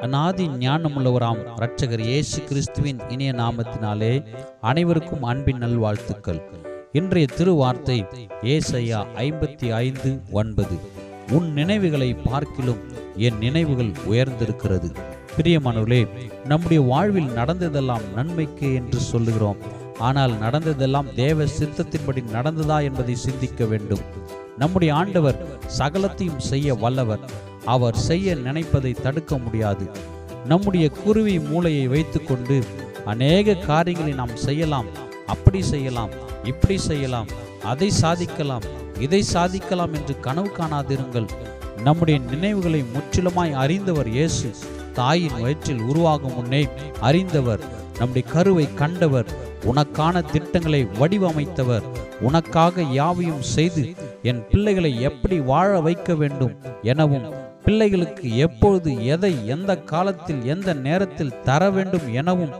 அநாதி ஞானமுள்ளவராம் இரட்சகர் இயேசு கிறிஸ்துவின் இனிய நாமத்தினாலே அனைவருக்கும் அன்பின் நல்வாழ்த்துக்கள். இன்றைய திருவார்த்தை ஏசையா ஐம்பத்தி ஐந்து ஒன்பது. உன் நினைவுகளை பார்க்கிலும் என் நினைவுகள் உயர்ந்திருக்கிறது. பிரியமானவர்களே நம்முடைய வாழ்வில் நடந்ததெல்லாம் நன்மைக்கு என்று சொல்லுகிறோம். ஆனால் நடந்ததெல்லாம் தேவ சித்தத்தின்படி நடந்ததா என்பதை சிந்திக்க வேண்டும். நம்முடைய ஆண்டவர் சகலத்தையும் செய்ய வல்லவர். அவர் செய்ய நினைப்பதை தடுக்க முடியாது. நம்முடைய குருவி மூளையை வைத்துக்கொண்டு அநேக காரியங்களை நாம் செய்யலாம் அப்படி செய்யலாம் இப்படி செய்யலாம் அதை சாதிக்கலாம் இதை சாதிக்கலாம் என்று கனவு காணாதிருங்கள். நம்முடைய நினைவுகளை முற்றிலுமாய் அறிந்தவர் இயேசு தாயின் வயிற்றில் உருவாகும் முன்னே அறிந்தவர் நம்முடைய கருவை கண்டவர் உனக்கான திட்டங்களை வடிவமைத்தவர் உனக்காக யாவையும் செய்து என் பிள்ளைகளை எப்படி வாழ வைக்க வேண்டும் எனவும் பிள்ளைகளுக்கு எப்பொழுது எதை எந்த காலத்தில் எந்த நேரத்தில் தர வேண்டும் எனவும்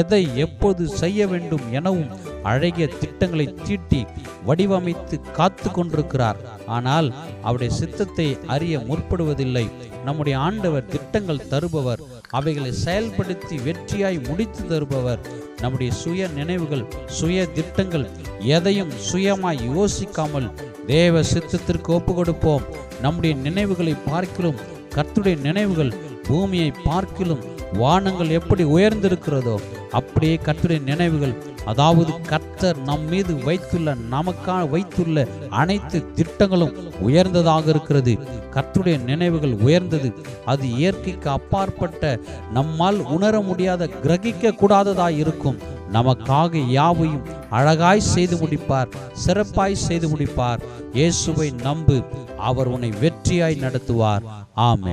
எதை எப்போது செய்ய வேண்டும் எனவும் அழகிய திட்டங்களை தீட்டி வடிவமைத்து காத்து கொண்டிருக்கிறார். ஆனால் அவருடைய சித்தத்தை அறிய முற்படுவதில்லை. நம்முடைய ஆண்டவர் திட்டங்கள் தருபவர் அவைகளை செயல்படுத்தி வெற்றியாய் முடித்து தருபவர். நம்முடைய சுய நினைவுகள் சுய திட்டங்கள் எதையும் சுயமாய் யோசிக்காமல் தேவ சித்தத்திற்கு ஒப்பு கொடுப்போம் நம்முடைய நினைவுகளை பார்க்கிலும் கர்த்துடைய நினைவுகள் பூமியை பார்க்கிலும் வானங்கள் எப்படி உயர்ந்திருக்கிறதோ அப்படியே கர்த்துடைய நினைவுகள் அதாவது கர்த்தர் நம் மீது வைத்துள்ள நமக்காக வைத்துள்ள அனைத்து திட்டங்களும் உயர்ந்ததாக இருக்கிறது. கர்த்துடைய நினைவுகள் உயர்ந்தது. அது இயற்கைக்கு அப்பாற்பட்ட நம்மால் உணர முடியாத கிரகிக்க கூடாததாக இருக்கும். நமக்காக யாவையும் அழகாய் செய்து முடிப்பார் சிறப்பாய் செய்து முடிப்பார். இயேசுவை நம்பு அவர் உன்னை வெற்றியாய் நடத்துவார். ஆமே